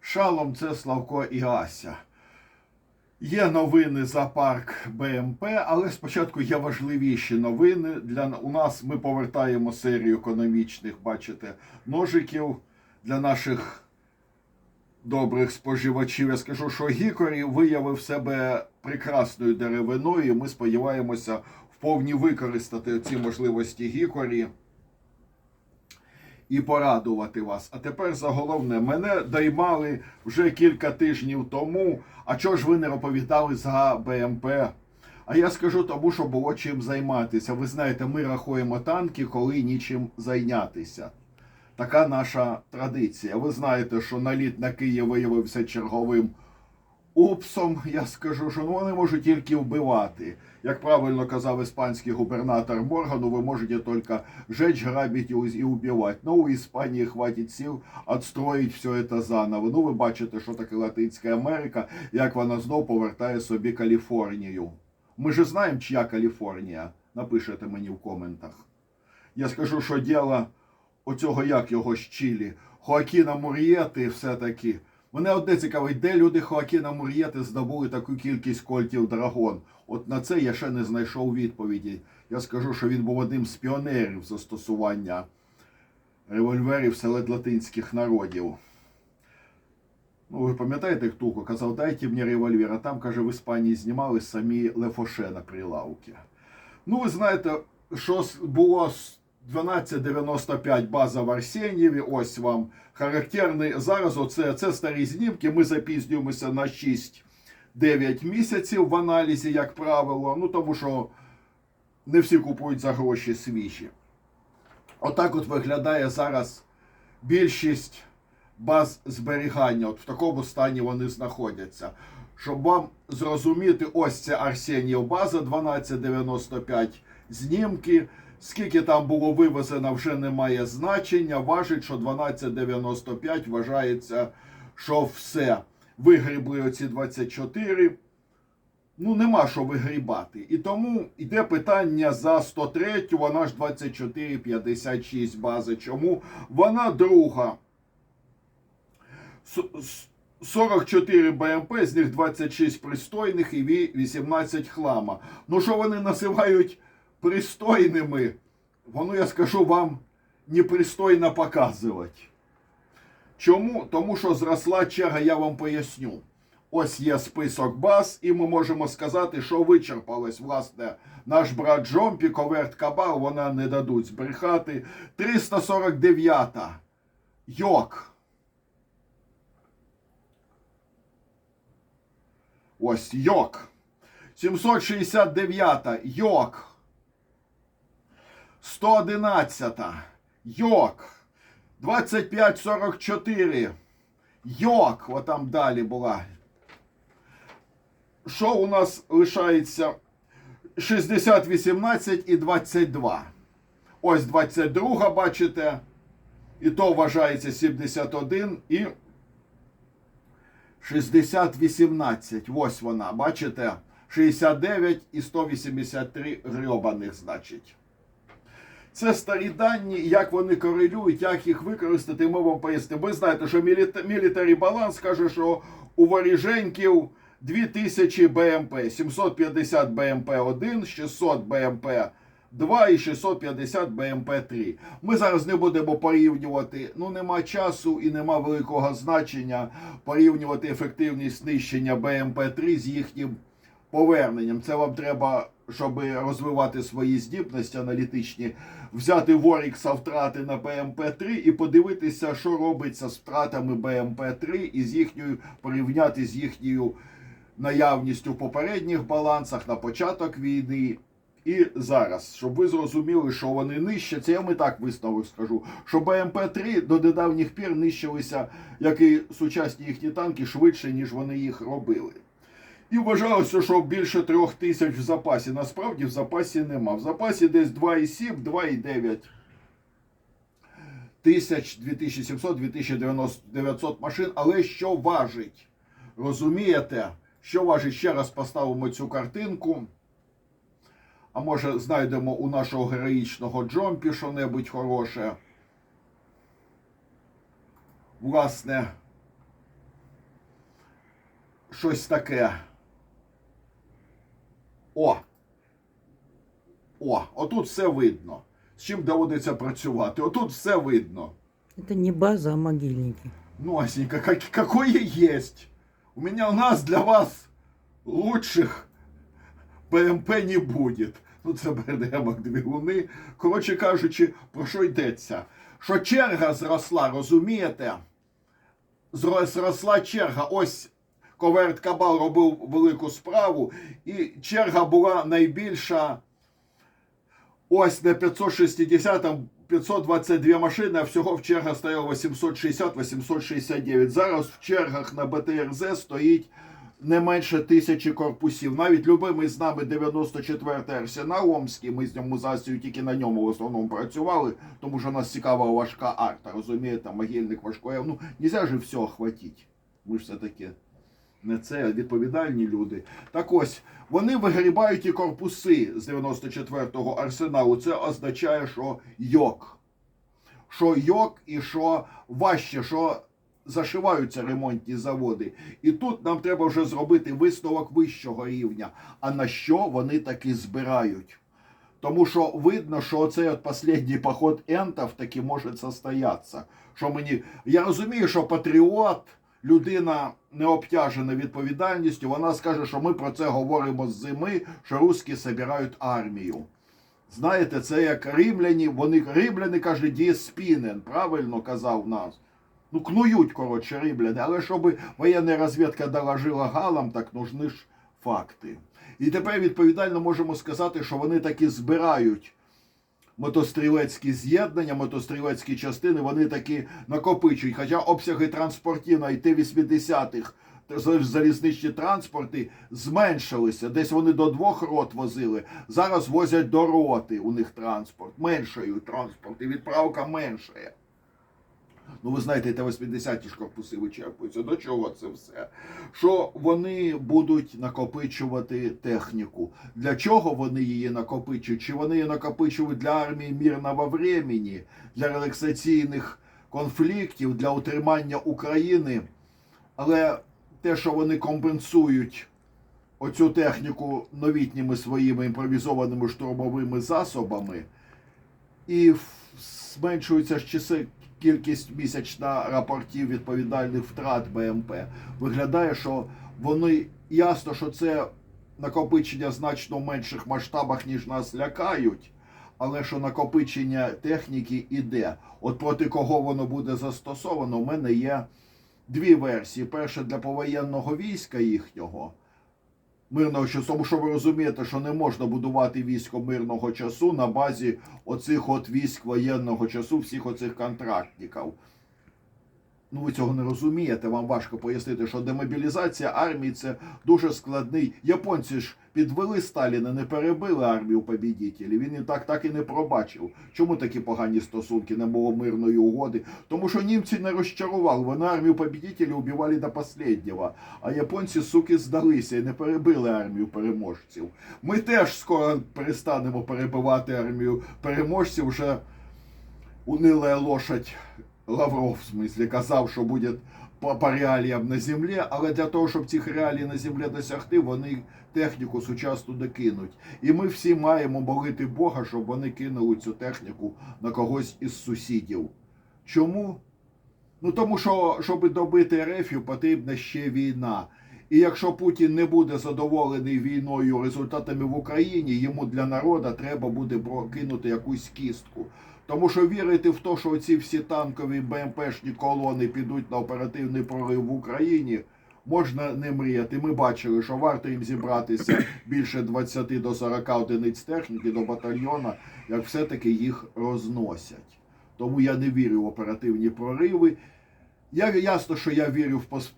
Шалом це Славко і Ася. Є новини за парк БМП, але спочатку є важливіші новини. Для у нас ми повертаємо серію економічних, бачите, ножиків для наших добрих споживачів. Я скажу, що Гікорі виявив себе прекрасною деревиною. і Ми сподіваємося в повні використати ці можливості Гікорі і порадувати вас. А тепер за головне, мене доймали вже кілька тижнів тому. А чого ж ви не розповідали за БМП? А я скажу тому, що було чим займатися. Ви знаєте, ми рахуємо танки, коли нічим зайнятися. Така наша традиція. Ви знаєте, що наліт на Київ виявився черговим упсом. Я скажу, що ну, вони можуть тільки вбивати. Як правильно казав іспанський губернатор Моргану, ну, ви можете тільки жечь, грабить і убивати. Ну, у Іспанії хватить сил відстроїти все це заново. Ну, ви бачите, що таке Латинська Америка, як вона знов повертає собі Каліфорнію. Ми ж знаємо, чия Каліфорнія. Напишете мені в коментах. Я скажу, що діло оцього, як його Чилі, Хоакіна Мур'єти все-таки. Мене одне цікавить, де люди Хоакіна Мур'єти здобули таку кількість кольтів Драгон. От на це я ще не знайшов відповіді. Я скажу, що він був одним з піонерів застосування револьверів серед латинських народів. Ну, ви пам'ятаєте, хто казав, дайте мені револьвер, а там, каже, в Іспанії знімали самі Лефоше на прилавки. Ну, ви знаєте, що було 1295 база в Арсенєві. Ось вам характерний. Зараз оце це старі знімки. Ми запізнюємося на 6-9 місяців в аналізі, як правило. Ну тому що не всі купують за гроші свіжі. Отак от виглядає зараз більшість баз зберігання. От в такому стані вони знаходяться. Щоб вам зрозуміти, ось це Арсенів база 1295 знімки. Скільки там було вивезено, вже не має значення. Важить, що 1295 вважається, що все. Вигрібли оці 24. Ну, нема що вигрібати. І тому йде питання за 103, вона ж 24,56 бази. Чому? Вона друга. 44 БМП, з них 26 пристойних і 18 хлама. Ну, що вони називають пристойними, воно я скажу вам непристойно показувати. Чому? Тому що зросла черга, я вам поясню. Ось є список баз, і ми можемо сказати, що вичерпалось, власне, наш брат Джомпі, Коверт Кабал, вона не дадуть збрехати. 349-та. Йок. Ось йок. 769-та. Йок. 111. Йок. 2544. Йок. Отам далі була. Що у нас лишається? 60, 18 і 22. Ось 22, бачите. І то вважається 71 і 60, 18. Ось вона, бачите? 69 і 183 грьобаних, значить. Це старі дані, як вони корелюють, як їх використати, ми вам пояснимо. Ви знаєте, що мілітарі баланс каже, що у воріженьків 2000 БМП, 750 БМП 1, 600 БМП 2 і 650 БМП 3. Ми зараз не будемо порівнювати. Ну нема часу і нема великого значення порівнювати ефективність знищення БМП 3 з їхнім поверненням. Це вам треба, щоб розвивати свої здібності аналітичні, взяти Ворікса втрати на БМП-3 і подивитися, що робиться з втратами БМП-3 і з їхньою порівняти з їхньою наявністю в попередніх балансах на початок війни. І зараз, щоб ви зрозуміли, що вони нищаться, я вам і так висновок скажу, що БМП-3 до недавніх пір нищилися, як і сучасні їхні танки, швидше, ніж вони їх робили. І вважалося, що більше трьох тисяч в запасі. Насправді в запасі нема. В запасі десь 2,7, 2,9 тисяч, 2700, 2900 машин. Але що важить? Розумієте, що важить? Ще раз поставимо цю картинку. А може знайдемо у нашого героїчного Джомпі що-небудь хороше. Власне. щось таке. О! О, отут все видно. З чим доводиться працювати? Отут все видно. Это не база, а могильники. Ну, Асенька, как, какое есть. У меня у нас для вас лучших БМП не буде. Ну, це бердемок двигуни. Коротше кажучи, про що йдеться? Що черга зросла, розумієте? Зросла черга. Ось Коверт Кабал робив велику справу, і черга була найбільша. Ось на 560 там 522 машини, а всього в чергах стояло 860-869. Зараз в чергах на БТРЗ стоїть не менше тисячі корпусів. Навіть любимий з нами 94-й арсенал Омський, ми з ньому засію тільки на ньому в основному працювали, тому що нас цікава важка арта, розумієте, могильник важкої. Ну, нельзя же все охватити. Ми ж все-таки не це відповідальні люди. Так ось, вони вигрібають і корпуси з 94-го арсеналу. Це означає, що йок. Що йок і що важче, що зашиваються ремонтні заводи. І тут нам треба вже зробити висновок вищого рівня. А на що вони таки збирають? Тому що видно, що оцей от останній поход ентов таки може состоятися. Що мені... Я розумію, що патріот, людина не обтяжена відповідальністю, вона скаже, що ми про це говоримо з зими, що русські збирають армію. Знаєте, це як римляні, вони римляни каже, діє спінен, правильно казав нас. Ну, кнують, коротше, римляни, але щоб воєнна розвідка доложила галам, так нужны ж факти. І тепер відповідально можемо сказати, що вони таки збирають мотострілецькі з'єднання, мотострілецькі частини, вони таки накопичують. Хоча обсяги транспортів на йти 80-х залізничні транспорти зменшилися. Десь вони до двох рот возили. Зараз возять до роти у них транспорт. Меншою транспорт, і відправка меншає. Ну, ви знаєте, Т-80 ж корпуси вичерпуються. До чого це все? Що вони будуть накопичувати техніку? Для чого вони її накопичують? Чи вони її накопичують для армії мирного времени, для релаксаційних конфліктів, для утримання України? Але те, що вони компенсують оцю техніку новітніми своїми імпровізованими штурмовими засобами, і в- зменшується часи кількість місячна рапортів відповідальних втрат БМП. Виглядає, що вони ясно, що це накопичення значно в менших масштабах, ніж нас лякають. Але що накопичення техніки іде. От проти кого воно буде застосовано, у мене є дві версії. Перша для повоєнного війська їхнього, мирного часу, тому що ви розумієте, що не можна будувати військо мирного часу на базі оцих от військ воєнного часу, всіх оцих контрактників. Ну, ви цього не розумієте, вам важко пояснити, що демобілізація армії це дуже складний. Японці ж підвели Сталіна, не перебили армію побідітелів. Він і так так і не пробачив. Чому такі погані стосунки не було мирної угоди? Тому що німці не розчарували. Вони армію побідітелів убивали до останнього. А японці, суки, здалися і не перебили армію переможців. Ми теж скоро перестанемо перебивати армію переможців. Вже унилая лошадь Лавров, в смысле, казав, що буде по, по реаліям на землі, але для того, щоб цих реалій на землі досягти, вони техніку сучасну докинуть. І ми всі маємо молити Бога, щоб вони кинули цю техніку на когось із сусідів. Чому? Ну тому що, щоб добити РФів, потрібна ще війна. І якщо Путін не буде задоволений війною результатами в Україні, йому для народу треба буде кинути якусь кістку. Тому що вірити в те, що ці всі танкові БМПшні колони підуть на оперативний прорив в Україні, можна не мріяти. Ми бачили, що варто їм зібратися більше 20 до 40 одиниць техніки до батальйона, як все-таки їх розносять. Тому я не вірю в оперативні прориви. Я ясно, що я вірю в, пос...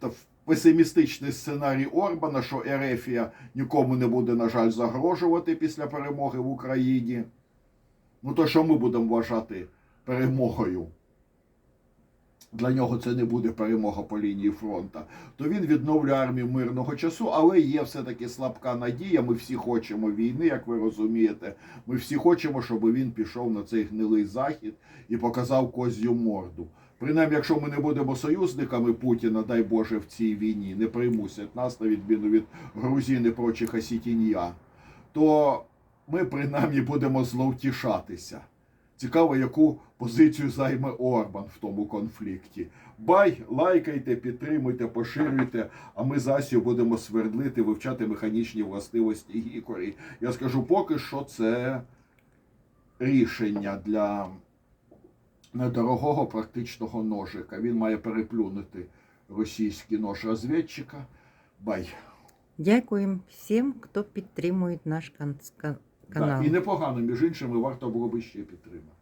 в, в песимістичний сценарій Орбана, що Ерефія нікому не буде, на жаль, загрожувати після перемоги в Україні. Ну, то що ми будемо вважати перемогою? Для нього це не буде перемога по лінії фронту. То він відновлює армію мирного часу, але є все-таки слабка надія. Ми всі хочемо війни, як ви розумієте. Ми всі хочемо, щоб він пішов на цей гнилий захід і показав козю морду. Принаймні, якщо ми не будемо союзниками Путіна, дай Боже, в цій війні, не примусять нас, на відміну від Грузин і прочих осітін'я, то ми принаймні будемо зловтішатися. Цікаво, яку позицію займе Орбан в тому конфлікті. Бай, лайкайте, підтримуйте, поширюйте, а ми з Асію будемо свердлити, вивчати механічні властивості гікорі. Я скажу, поки що це рішення для недорогого практичного ножика. Він має переплюнути російський нож розвідчика. Бай. Дякуємо всім, хто підтримує наш кан- ка- канал. Да, і непогано, між іншими, варто було би ще підтримати.